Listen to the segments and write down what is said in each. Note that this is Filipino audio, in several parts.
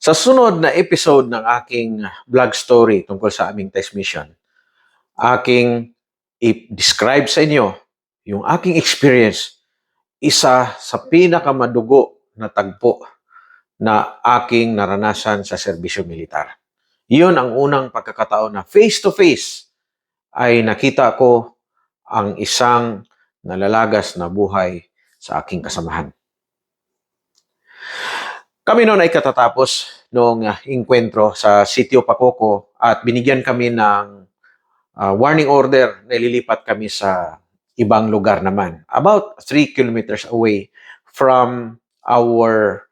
Sa sunod na episode ng aking vlog story tungkol sa aming test mission, aking i-describe sa inyo yung aking experience, isa sa pinakamadugo na tagpo na aking naranasan sa serbisyo militar. Iyon ang unang pagkakataon na face-to-face ay nakita ko ang isang nalalagas na buhay sa aking kasamahan. Kami noon ay katatapos noong uh, inkwentro sa Sitio Pacoco at binigyan kami ng uh, warning order na ililipat kami sa ibang lugar naman. About 3 kilometers away from our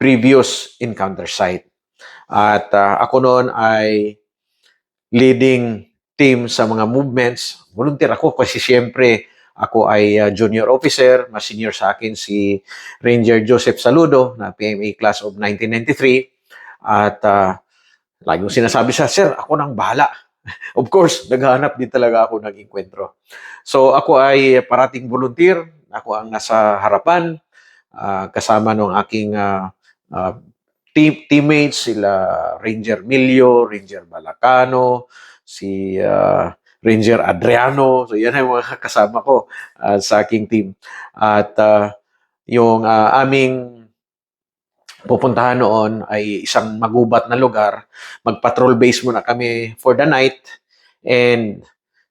previous encounter site. At uh, ako noon ay leading team sa mga movements. Volunteer ako kasi siyempre ako ay uh, junior officer, mas senior sa akin si Ranger Joseph Saludo na PMA class of 1993 at uh, lagi sinasabi sa sir, ako nang bahala. of course, naghahanap din talaga ako ng inkwentro. So ako ay parating volunteer, ako ang nasa harapan uh, kasama ng aking uh, uh, team teammates sila Ranger Milio, Ranger Balacano, si uh, Ranger Adriano. So yan ang mga kasama ko uh, sa aking team. At uh, yung uh, aming pupuntahan noon ay isang magubat na lugar. Mag-patrol base muna kami for the night. And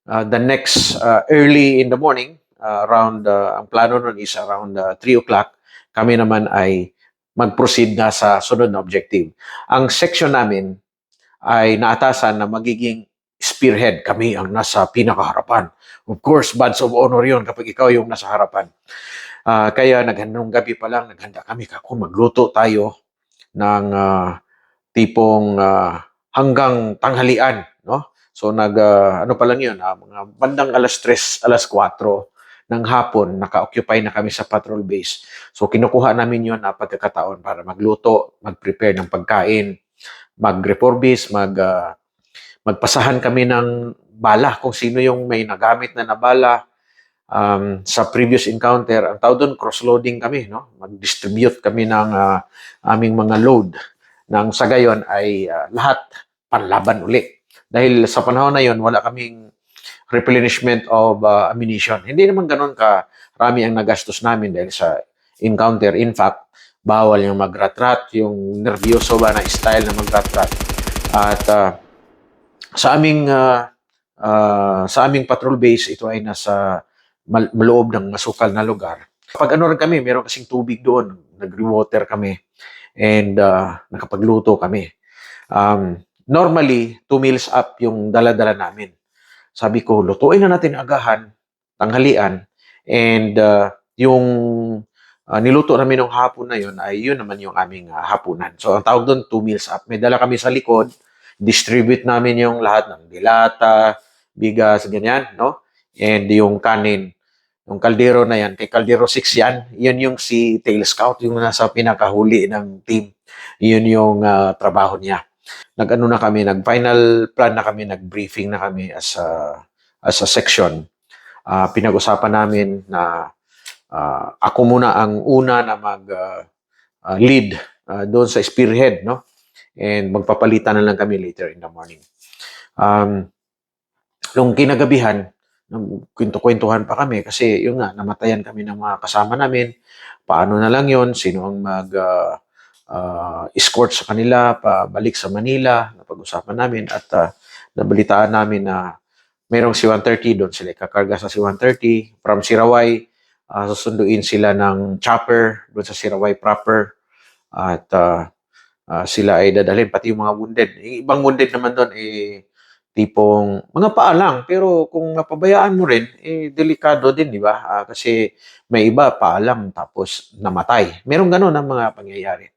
uh, the next uh, early in the morning, uh, around, uh, ang plano noon is around uh, 3 o'clock, kami naman ay mag-proceed na sa sunod na objective. Ang section namin ay naatasan na magiging spearhead. Kami ang nasa pinakaharapan. Of course, badge of honor yon kapag ikaw yung nasa harapan. Uh, kaya naghandang gabi pa lang, naghanda kami kako magluto tayo ng uh, tipong uh, hanggang tanghalian, no? So nag uh, ano pa lang 'yun, uh, mga bandang alas 3, alas 4 ng hapon, naka-occupy na kami sa patrol base. So kinukuha namin 'yon na pagkakataon para magluto, mag-prepare ng pagkain, mag-reforbis, mag uh, magpasahan kami ng bala kung sino yung may nagamit na nabala um, sa previous encounter. Ang tawag doon, cross-loading kami. No? Mag-distribute kami ng uh, aming mga load. Nang sa gayon ay uh, lahat panlaban uli. Dahil sa panahon na yon wala kaming replenishment of uh, ammunition. Hindi naman ganun ka rami ang nagastos namin dahil sa encounter. In fact, bawal yung magratrat, yung nervyoso ba na style na magratrat. At uh, sa aming uh, uh, sa aming patrol base, ito ay nasa mal- maloob ng masukal na lugar. Pag ano rin kami, meron kasing tubig doon. Nag-rewater kami and uh, nakapagluto kami. Um, normally, two meals up yung dala-dala namin. Sabi ko, lutuin na natin agahan, tanghalian, and uh, yung uh, niluto namin ng hapon na yun ay yun naman yung aming uh, hapunan. So, ang tawag doon, two meals up. May dala kami sa likod, distribute namin yung lahat ng dilata, bigas, ganyan, no? And yung kanin, yung kaldero na yan, kay kaldero 6 yan, yun yung si Tail Scout, yung nasa pinakahuli ng team. Yun yung uh, trabaho niya. Nag-ano na kami, nag-final plan na kami, nag-briefing na kami as a, as a section. Uh, pinag-usapan namin na uh, ako muna ang una na mag-lead uh, uh, doon sa spearhead, no? And magpapalitan na lang kami later in the morning. Um, nung kinagabihan, kwento-kwentuhan pa kami kasi yun nga, namatayan kami ng mga kasama namin. Paano na lang yon Sino ang mag uh, uh, escort sa kanila pabalik sa Manila? Napag-usapan namin at uh, nabalitaan namin na mayroong C-130 doon sila kakarga sa C-130 from Sirawai uh, susunduin sila ng chopper doon sa Sirawai proper at uh, uh, sila ay dadalhin, pati yung mga wounded. Yung ibang wounded naman doon, eh, tipong mga paa lang, pero kung napabayaan mo rin, eh, delikado din, di ba? Uh, kasi may iba, paa lang, tapos namatay. Meron ganun ang mga pangyayari.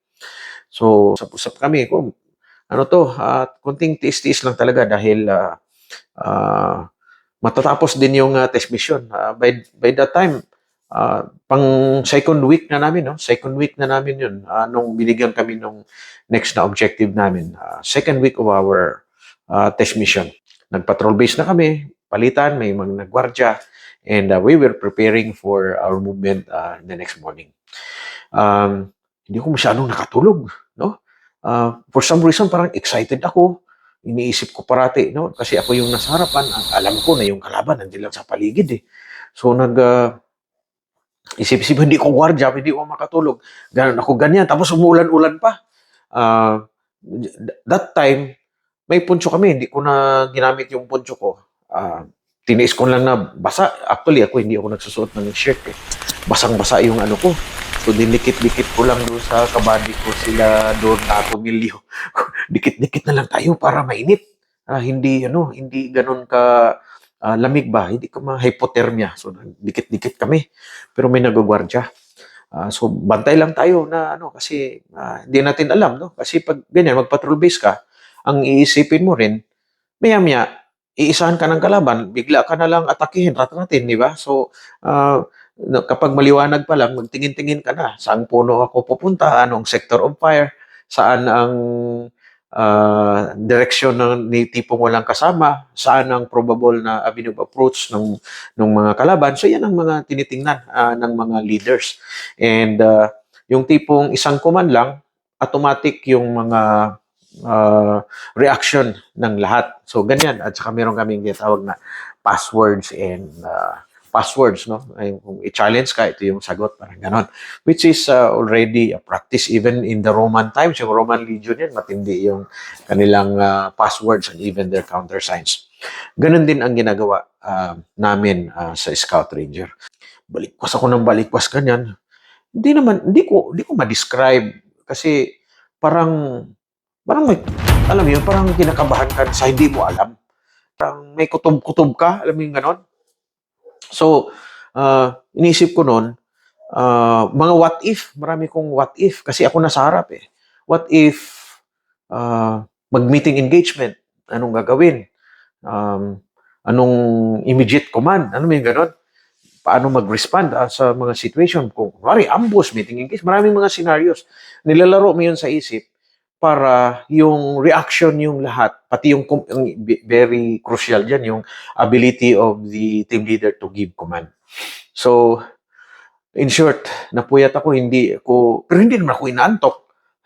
So, usap-usap kami, kung ano to, at uh, kunting tiis-tiis lang talaga dahil uh, uh, matatapos din yung uh, test mission. Uh, by, by that time, uh, pang second week na namin, no? Second week na namin yun. Uh, nung binigyan kami nung next na objective namin. Uh, second week of our uh, test mission. Nag-patrol base na kami, palitan, may mga nagwardya, and uh, we were preparing for our movement uh, the next morning. Um, hindi ko masyadong nakatulog, no? Ah, for some reason, parang excited ako. Iniisip ko parati, no? Kasi ako yung nasa harapan. Ang Alam ko na yung kalaban, nandiyan lang sa paligid, eh. So, nag, ah, isip-isip, hindi ko gwardya, hindi ko makatulog. Ganon ako ganyan. Tapos umuulan-ulan pa. Ah, that time, may puncho kami. Hindi ko na ginamit yung puncho ko. Ah, tiniis ko lang na basa. Actually, ako hindi ako nagsusuot ng shirt eh. Basang-basa yung ano ko. So, dinikit-dikit ko lang doon sa kabady ko sila doon na tumilyo. Dikit-dikit na lang tayo para mainit. Ah, hindi, ano, hindi ganun ka ah, lamig ba? Hindi ka ma-hypothermia. So, dikit-dikit kami. Pero may nagagwardya. Ah, so, bantay lang tayo na ano, kasi ah, hindi natin alam, no? Kasi pag ganyan, mag-patrol base ka, ang iisipin mo rin, maya-maya, iisahan ka ng kalaban, bigla ka na lang atakihin, ratratin, di ba? So, no, kapag maliwanag pa lang, magtingin-tingin ka na. Saan puno ako pupunta? Anong sector of fire? Saan ang ah, direksyon ng ni tipong walang kasama? Saan ang probable na avenue of approach ng ng mga kalaban? So, yan ang mga tinitingnan ah, ng mga leaders. And ah, yung tipong isang command lang, automatic yung mga ah, reaction ng lahat. So, ganyan. At saka meron kaming tinatawag na passwords and ah, passwords, no? I-challenge ka, ito yung sagot, parang ganon. Which is ah, already a practice even in the Roman times. Yung Roman Legion yan, matindi yung kanilang ah, passwords and even their countersigns. Ganon din ang ginagawa ah, namin ah, sa Scout Ranger. Balikwas ako ng balikwas ganyan. Hindi naman, hindi ko, hindi ko ma-describe kasi parang, parang may, alam mo yun, parang kinakabahan ka sa hindi mo alam. Parang may kutob-kutob ka, alam mo yung ganon? So, ah, inisip ko noon, ah, mga what if, marami kong what if, kasi ako nasa harap eh. What if ah, mag-meeting engagement, anong gagawin? Um, anong immediate command? Ano yung ganon? Paano mag-respond ah, sa mga situation? Kung, kunwari, ambush, meeting engagement, maraming mga scenarios. Nilalaro mo yun sa isip para yung reaction yung lahat, pati yung, very crucial dyan, yung ability of the team leader to give command. So, in short, napuyat ako, hindi ako, pero hindi naman ako inaantok.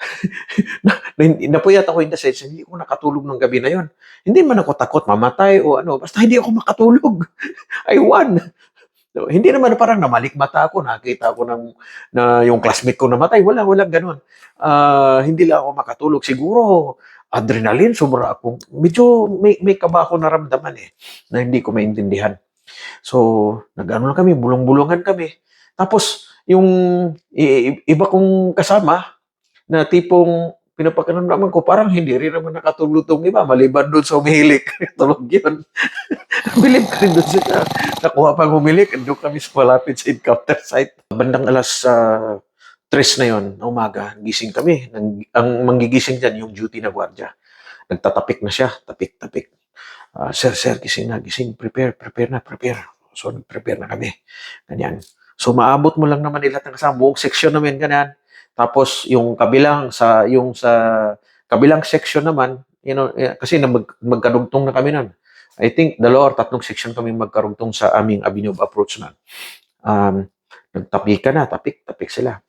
na, na- napuyat ako in the sense, hindi ako nakatulog ng gabi na yon. Hindi man ako takot mamatay o ano, basta hindi ako makatulog. I won. Hindi naman parang namalikmata ako, nakita ako ng, na yung classmate ko namatay. Wala, walang ganun. Ah, hindi lang ako makatulog. Siguro, adrenaline, sobra akong, medyo may, may kaba ako naramdaman eh, na hindi ko maintindihan. So, nag-ano lang kami, bulong-bulungan kami. Tapos, yung iba kong kasama, na tipong pinapakaramdaman ko, parang hindi rin naman nakatulog tong iba, maliban doon sa umihilik. Tulog yun. Bilib ka rin doon sa nakuha pang humilik. Doon kami sa malapit sa encounter site. Bandang alas uh, tres na yon na umaga, gising kami. Nang, ang manggigising dyan, yung duty na gwardiya. Nagtatapik na siya, tapik-tapik. Ah, sir, sir, gising na, gising, prepare, prepare na, prepare. So, nag-prepare na kami. Ganyan. So, maabot mo lang naman nila ng kasama. Buong section namin, ganyan. Tapos, yung kabilang, sa, yung sa kabilang section naman, you know, eh, kasi na mag, magkadugtong na kami nun. I think dalawa or tatlong section kami magkarugtong sa aming avenue of approach na. Um, nagtapik na, tapik, tapik sila.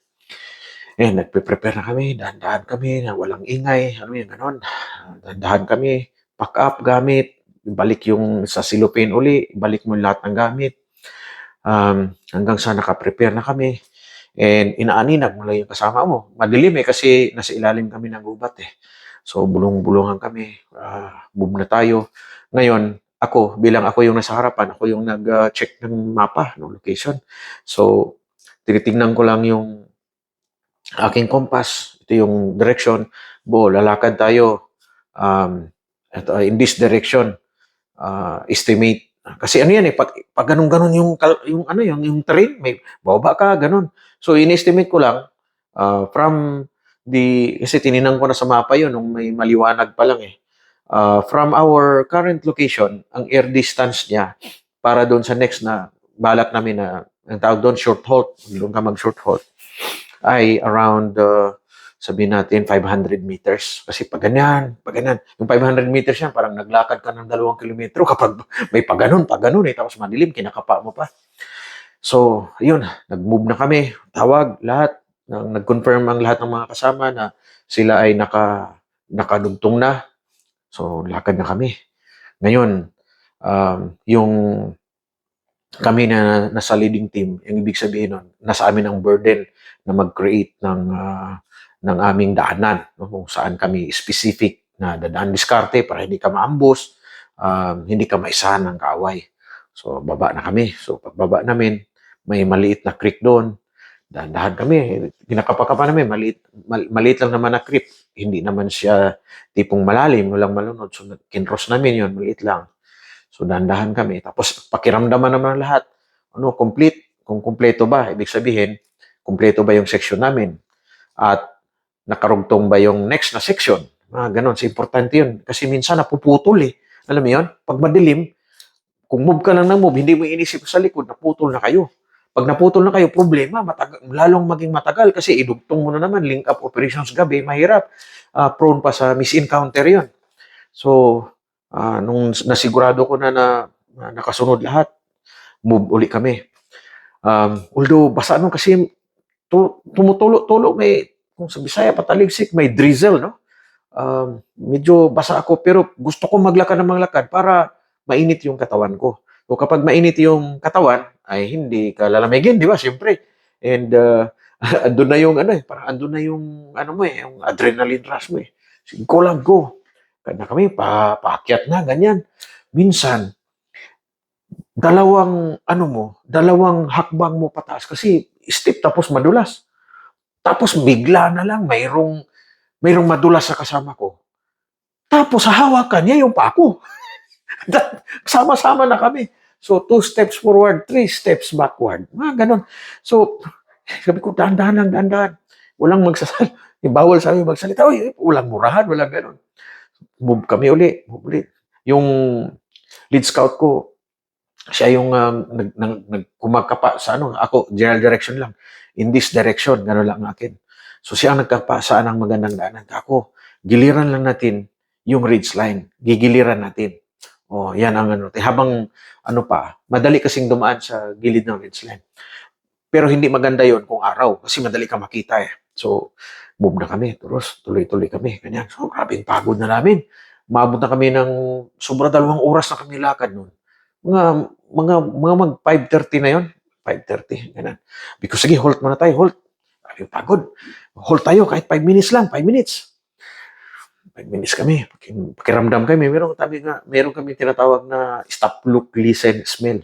Eh, nagpe-prepare na kami, dahan-dahan kami, walang ingay, ano yun, ganon. Dahan-dahan kami, pack up gamit, balik yung sa silupin uli, balik mo lahat ng gamit. Um, hanggang sa nakaprepare na kami. And inaaninag mo lang yung kasama mo. Madilim eh kasi nasa ilalim kami ng gubat eh. So bulong-bulungan kami, ah, move na tayo. Ngayon, ako, bilang ako yung nasa harapan, ako yung nag-check ng mapa, ng location. So, tinitingnan ko lang yung aking compass, ito yung direction. Bo, lalakad tayo um, ito, in this direction. Ah, estimate. Kasi ano yan eh, pag, pag ganun-ganun yung, yung, ano yung, yung terrain, may bababa ka, ganun. So, in-estimate ko lang, ah, from the, kasi tininan ko na sa mapa yun, nung may maliwanag pa lang eh. Uh, from our current location, ang air distance niya para doon sa next na balak namin na ang tawag doon short halt, doon ka mag short halt, ay around uh, sabihin natin 500 meters. Kasi pag ganyan, pag ganyan, yung 500 meters yan, parang naglakad ka ng dalawang kilometro kapag may pag ganun, pag ganun eh, tapos madilim, kinakapa mo pa. So, yun, nag-move na kami, tawag, lahat, nang nag-confirm ang lahat ng mga kasama na sila ay naka nakadugtong na. So, lakad na kami. Ngayon, um, yung kami na nasa leading team, yung ibig sabihin nun, nasa amin ang burden na mag-create ng ah, ng aming daanan, no? kung saan kami specific na dadaan diskarte para hindi ka maambos, um, hindi ka maisahan ng kaaway. So, baba na kami. So, pagbaba namin, may maliit na creek doon. Dahan-dahan kami. Ginakapakapa namin, maliit, mal- maliit lang naman na creek. Hindi naman siya tipong malalim, walang malunod. So, kinross namin yun, maliit lang. So, dahan-dahan kami. Tapos, pakiramdaman naman lahat. Ano, complete. Kung kumpleto ba, ibig sabihin, kumpleto ba yung section namin? At nakarugtong ba yung next na section? Mga ganon. So, importante yun. Kasi minsan napuputol eh. Alam mo yun? Pag madilim, kung move ka lang ng move, hindi mo inisip sa likod, naputol na kayo. Pag naputol na kayo, problema, matagal, lalong maging matagal kasi idugtong mo na naman, link up operations gabi, mahirap. Ah, prone pa sa misencounter yun. So, ah, nung nasigurado ko na, na, na nakasunod lahat, move uli kami. Um, although, basa nung kasi tu, tumutulo-tulo, may, kung sa Bisaya, pataligsik, may drizzle, no? Um, medyo basa ako, pero gusto ko maglakad ng maglakad para mainit yung katawan ko. So kapag mainit yung katawan, ay hindi ka lalamigin, di ba? Siyempre. And uh, andun na yung ano eh, parang andun na yung ano mo eh, yung adrenaline rush mo eh. Sige, go lang, go. Kaya kami, pa, paakyat na, ganyan. Minsan, dalawang ano mo, dalawang hakbang mo pataas kasi steep tapos madulas. Tapos bigla na lang mayroong mayroong madulas sa kasama ko. Tapos hahawakan niya yung pako. Sama-sama na kami. So, two steps forward, three steps backward. Mga ganon. So, sabi ko, dahan-dahan lang, dahan-dahan. Walang magsasal. Bawal sa amin magsalita. Uy, walang murahan, walang ganon. Move kami uli. Move uli. Yung lead scout ko, siya yung um, nag, nag, nagkumakapa sa ano, ako, general direction lang. In this direction, gano'n lang ang akin. So siya ang nagkapa saan ang magandang daanan. Ako, giliran lang natin yung ridge line. Gigiliran natin. Oh, yan ang ano. Habang ano pa, madali kasing dumaan sa gilid ng ridge line. Pero hindi maganda yon kung araw kasi madali ka makita eh. So, move na kami. Tulos, tuloy-tuloy kami. Ganyan. So, grabe pagod na namin. Maabot na kami ng sobra dalawang oras na kami lakad noon. Mga, mga, mga mag 5.30 na yon 5.30. Ganyan. Because sige, halt muna tayo. Grabe yung pagod. Halt tayo kahit 5 minutes lang. 5 minutes. 5 minutes kami. Paki- Pakiramdam kami. Meron, tabi nga, meron kami tinatawag na stop, look, listen, smell.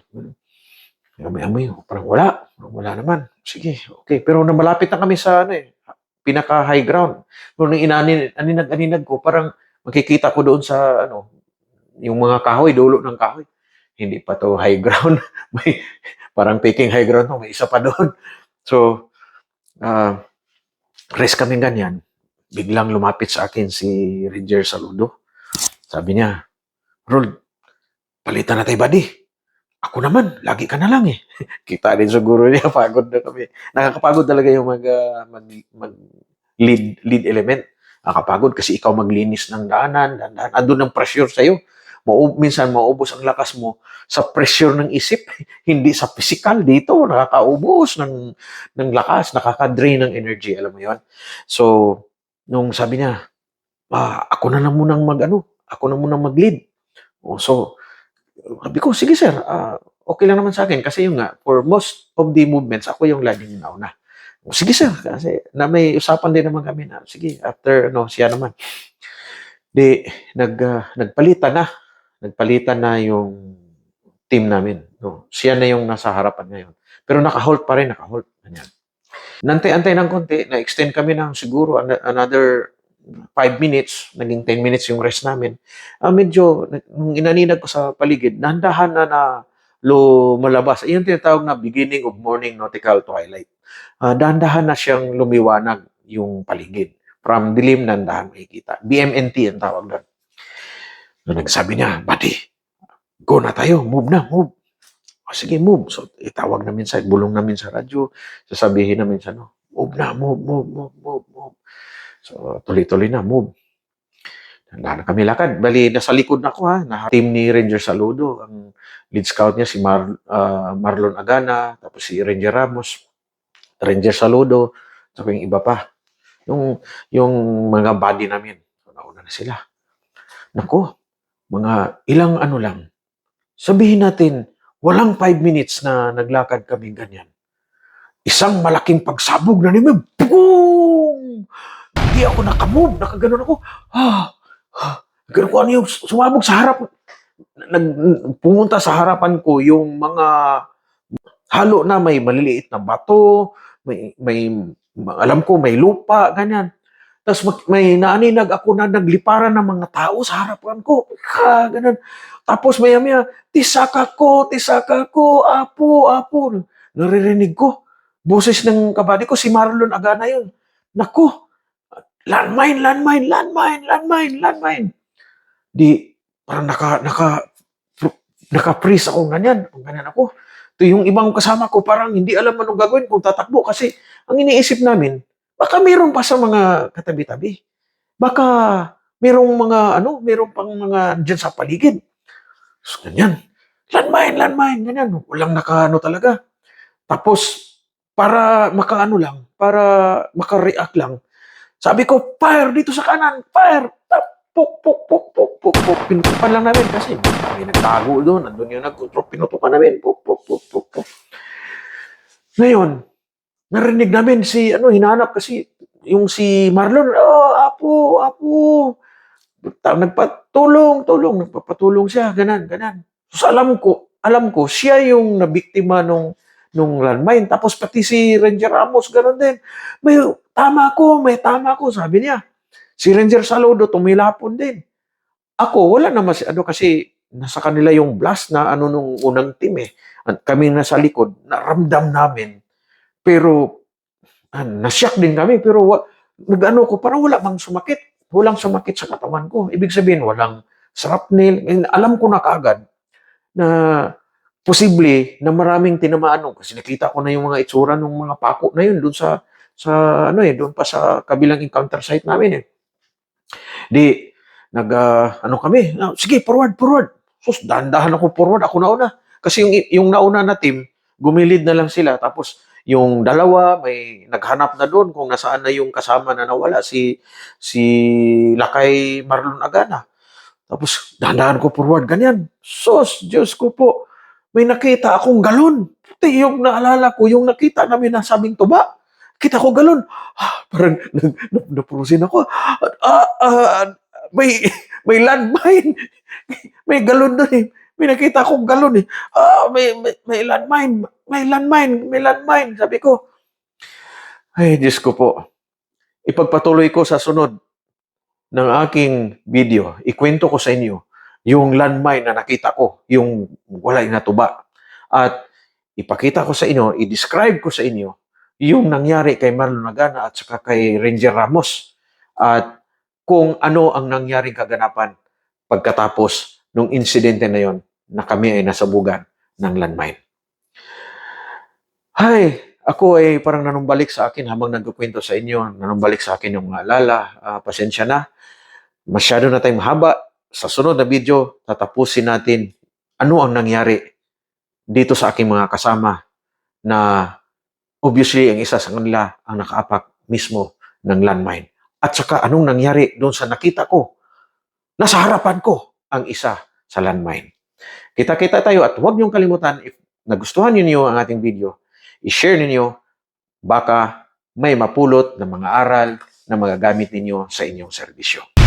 May amoy. Parang wala. Parang wala naman. Sige, okay. Pero na malapit na kami sa ano eh, pinaka high ground. Nung inanin, aninag-aninag ko, parang makikita ko doon sa ano, yung mga kahoy, dulo ng kahoy. Hindi pa to high ground. may, parang peking high ground may isa pa doon. So, ah, rest kami ganyan. Biglang lumapit sa akin si Ranger Saludo. Sabi niya, Rol, palitan na tayo, buddy. Ako naman, lagi ka na lang eh. Kita din siguro niya, pagod na kami. Nakakapagod talaga yung mag, ah, mag, mag lead, lead element. Nakakapagod kasi ikaw maglinis ng daanan, daanan. Andun ang pressure sa'yo. Mau, minsan maubos ang lakas mo sa pressure ng isip, hindi sa physical dito. Nakakaubos ng, ng lakas, nakaka-drain ng energy. Alam mo yon So, nung sabi niya, ah, ako na lang munang mag, ano, ako na munang mag-lead. Oh, so, sabi ko, sige sir, ah, okay lang naman sa akin. Kasi yung nga, for most of the movements, ako yung laging nauna. Oh, sige sir, kasi na may usapan din naman kami na, sige, after, no, siya naman. Di, nag, ah, nagpalitan na. Nagpalitan na yung team namin. No, siya na yung nasa harapan ngayon. Pero naka-hold pa rin, naka-hold. Ganyan. Nantay-antay ng konti, na-extend kami ng siguro an- another 5 minutes, naging 10 minutes yung rest namin. Ah, medyo, nung inaninag ko sa paligid, nandahan na na lumalabas. Iyon tinatawag na beginning of morning nautical twilight. Ah, dahan-dahan na siyang lumiwanag yung paligid. From dilim, nandahan makikita. BMNT ang tawag doon. So, nagsabi niya, buddy, go na tayo, move na, move. O, sige, move. So, itawag namin sa, bulong namin sa radyo, sasabihin namin sa, no, move na, move, move, move, move, move. So, tuloy-tuloy na, move. Tanda na kami lakad. Bali, nasa likod na ako ha. Na team ni Ranger Saludo. Ang lead scout niya si Mar, ah, Marlon Agana, tapos si Ranger Ramos, Ranger Saludo, Saka yung iba pa. Yung, yung mga body namin. Nauna na sila. Nako, mga ilang ano lang. Sabihin natin, walang five minutes na naglakad kami ganyan. Isang malaking pagsabog na namin. Boom! Hindi ako nakamove. Nakaganon ako. Ah, ah. Ganun ko ano yung sumabog sa harap. Nag, pumunta sa harapan ko yung mga halo na may maliliit na bato, may, may alam ko may lupa, ganyan. Tapos may naaninag ako na nagliparan ng mga tao sa harapan ko. Ha, ganun. Tapos maya maya, tisaka ko, tisaka ko, apo, apo. Naririnig ko. Boses ng kabady ko, si Marlon Agana yun. Naku, landmine, landmine, landmine, landmine, landmine. Di, parang naka, naka, naka-freeze ako ganyan. Ganyan ako. Ito yung ibang kasama ko, parang hindi alam anong gagawin kung tatakbo. Kasi ang iniisip namin, baka meron pa sa mga katabi-tabi. Baka merong mga, ano, meron pang mga dyan sa paligid. So, ganyan. Landmine, landmine, ganyan. Walang nakaano talaga. Tapos, para makaano lang, para makareact lang, sabi ko, fire dito sa kanan, fire! Tap, puk, puk, puk, puk, puk, puk. Pinutukan lang namin kasi may nagtago doon. Nandun yung nag-control. Pinutukan namin. Puk, puk, puk, puk, puk. Ngayon, narinig namin si, ano, hinahanap kasi yung si Marlon, oh, apo, apo. Nagpatulong, tulong, nagpapatulong siya, ganan, ganan. So, alam ko, alam ko, siya yung nabiktima nung nung landmine. Tapos pati si Ranger Ramos, ganun din. May tama ko, may tama ko, sabi niya. Si Ranger Saludo, tumilapon din. Ako, wala naman si, ano kasi, nasa kanila yung blast na ano nung unang team eh. At kami nasa likod, naramdam namin. Pero, ah, nasyak din kami, pero wa, nag-ano ko, parang wala bang sumakit. Walang sumakit sa katawan ko. Ibig sabihin, walang shrapnel. And alam ko na kaagad na posible na maraming tinamaan nung kasi nakita ko na yung mga itsura ng mga pako na yun doon sa sa ano eh doon pa sa kabilang encounter site namin eh. Di nag ah, ano kami, ah, sige forward forward. Sus, dahan-dahan ako forward, ako nauna. Kasi yung yung nauna na team, gumilid na lang sila tapos yung dalawa may naghanap na doon kung nasaan na yung kasama na nawala si si Lakay Marlon Agana. Tapos dahan-dahan ko forward ganyan. Sus, Diyos ko po may nakita akong galon. Puti, yung naalala ko, yung nakita namin na sabing tuba. Kita ko galon. Ah, parang napurusin ako. Ah, ah, may, may landmine. May galon doon eh. May nakita akong galon eh. Ah, may, may, may landmine. May landmine. May landmine. Sabi ko, ay, Diyos ko po. Ipagpatuloy ko sa sunod ng aking video. Ikwento ko sa inyo yung landmine na nakita ko, yung wala natuba. At ipakita ko sa inyo, i-describe ko sa inyo yung nangyari kay Marlon Nagana at saka kay Ranger Ramos. At kung ano ang nangyaring kaganapan pagkatapos ng insidente na yon na kami ay nasabugan ng landmine. Hay, ako ay parang nanumbalik sa akin habang nagkukwento sa inyo, nanumbalik sa akin yung mga alala. Ah, pasensya na. Masyado na tayong mahaba sa sunod na video, tatapusin natin ano ang nangyari dito sa aking mga kasama na obviously ang isa sa kanila ang nakaapak mismo ng landmine. At saka anong nangyari doon sa nakita ko, nasa harapan ko ang isa sa landmine. Kita-kita tayo at huwag niyong kalimutan if nagustuhan niyo ang ating video, i-share ninyo baka may mapulot ng mga aral na magagamit ninyo sa inyong serbisyo.